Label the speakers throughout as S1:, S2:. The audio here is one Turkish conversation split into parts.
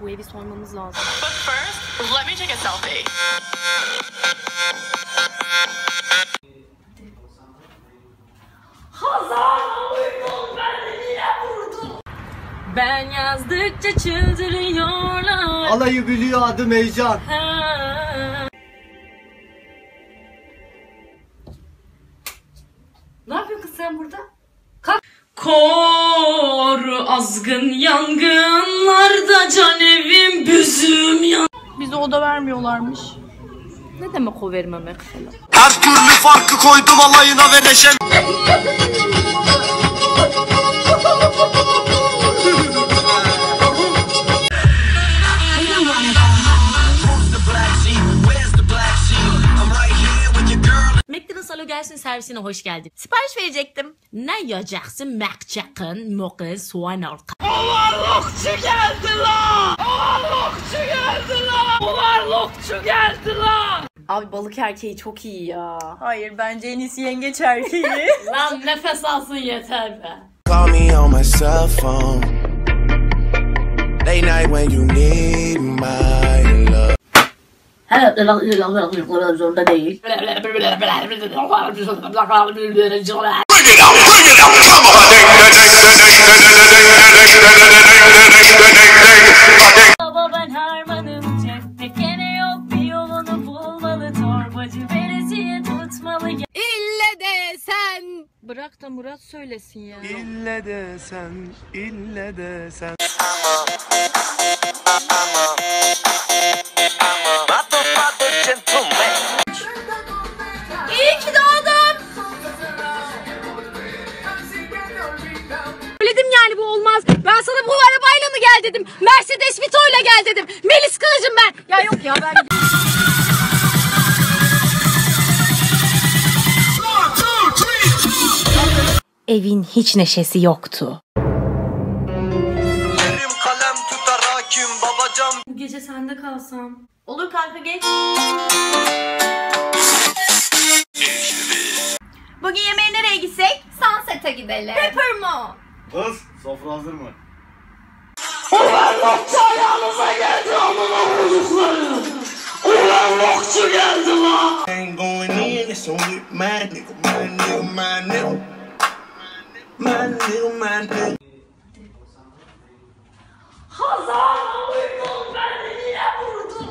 S1: Bu evi soymamız lazım.
S2: But first, let me take a selfie.
S1: Ben yazdıkça çıldırıyorlar.
S3: Alayı biliyor adım heyecan.
S1: Ha. Ne yapıyorsun kız sen burada? Kor azgın yangınlarda can evim büzüm yan. Bize oda vermiyorlarmış. Ne demek o vermemek falan?
S3: Her türlü farkı koydum alayına ve
S1: Gelsin servisine hoş geldin. Sipariş verecektim. Ne yapacaksın? McChicken, mocha, soğan halka. Overlockçu geldi lan! Overlockçu geldi lan! Overlockçu geldi lan! Abi balık erkeği çok iyi ya.
S4: Hayır bence en iyisi yengeç erkeği.
S1: Lan nefes alsın yeter be.
S5: Call me on my cell phone. Late night when you need my.
S1: Zorunda değil. Baba ben harmanım cepte gene yok bir yolunu bulmalı torbacı veresiye tutmalı İlle de sen Bırak da Murat söylesin ya
S5: İlle de sen, ille de sen.
S1: İyi ki gel dedim. Mercedes Vito ile gel dedim. Melis Kılıcım ben. Ya yok ya ben
S4: Evin hiç neşesi yoktu.
S3: Elim kalem tutar hakim babacan.
S1: bu gece sende kalsam.
S4: Olur kanka geç. Bugün yemeğe nereye gitsek? Sunset'a gidelim. Pepper mo.
S3: Kız sofra hazır mı?
S5: Ain't going in, it's only my nigga, my nigga, my nigga. My nigga, my nigga. Hazan! Beni niye vurdun?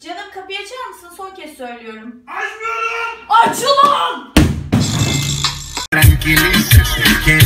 S4: Canım kapıyı açar mısın? Son kez söylüyorum.
S1: Aç ulan!
S5: Tranquilícese, que